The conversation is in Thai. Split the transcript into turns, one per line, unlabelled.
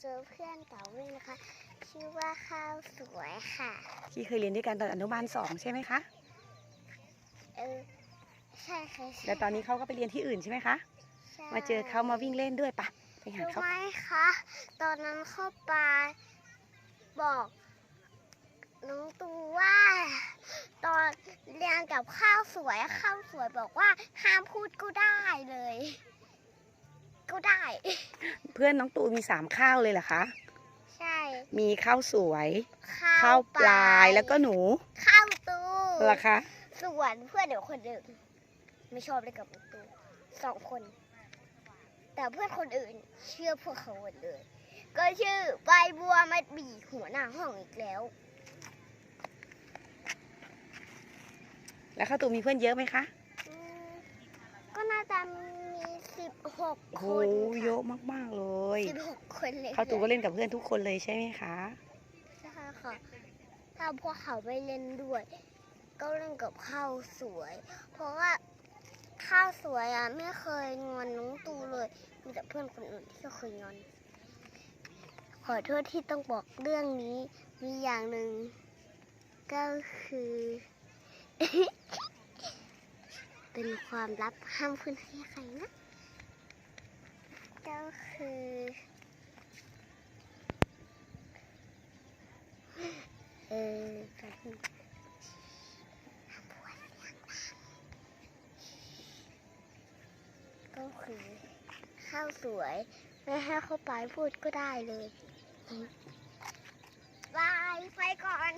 เจอเพื่อนเต่าวิ่งนะคะ ชื่อว่าข้าวสวยค่ะ
ที่เคยเรียนด้วยกันตอนอนุบาลสองใช่ไหมคะ
เออใช่ค่ะใช่
แล้วตอนนี้เขาก็ไปเรียนที่อื่นใช่ไหมคะ
ใช่
มาเจอเขามาวิ่งเล่นด้วยปะไปหา
รู้
เขา
ไหมคะตอนนั้นเข้าไปบอกน้องตูว่า ตอนเรียนกับข้าวสวยข้าวสวยบอกว่าห้ามพูดก็ได้เลย ก็ได้
เพื่อนน้องตูมีสามข้าวเลยเหรอคะ
ใช่
มีข้าวสวย
ข้า
ข้าววปลายแล้วก็หนู
ข้าวตู
เหรอคะ
ส่วนเพื่อนเดี๋ยวคนอื่นไม่ชอบเลยกับน้องตูสองคน แต่เพื่อนคนอื่นเชื่อพวกเขาหมดเลย ก็ชื่อใบบัวมัดบีหัวหน้าห้องอีกแล้ว
แล้วข้าวตูมีเพื่อนเยอะไหมคะ
อืมก็น่าจะมี สิบหก
โอ้
ค
โห
น
เยอะมากๆเลย
สิบหกคนเลย
ข้าวตูก็เล่นกับเพื่อนทุกคนเลยใช่ไหมคะ
ใช่ค่ะถ้าพวกเขาไม่เล่นด้วย ก็เล่นกับข้าวสวย เพราะว่าข้าวสวยอะไม่เคยงอนน้องตูเลยมีแต่เพื่อนคนอื่นที่เคยงอน ขอโทษที่ต้องบอกเรื่องนี้มีอย่างหนึ่งก็คือ เป็นความลับห้ามพูดให้ใครนะก็ คือ เออแป๊บนึงห้ามพูดยงดังก็คือข้าวสวย ไม่ให้เข้าไปพูดก็ได้เลยบาย ไปก่อน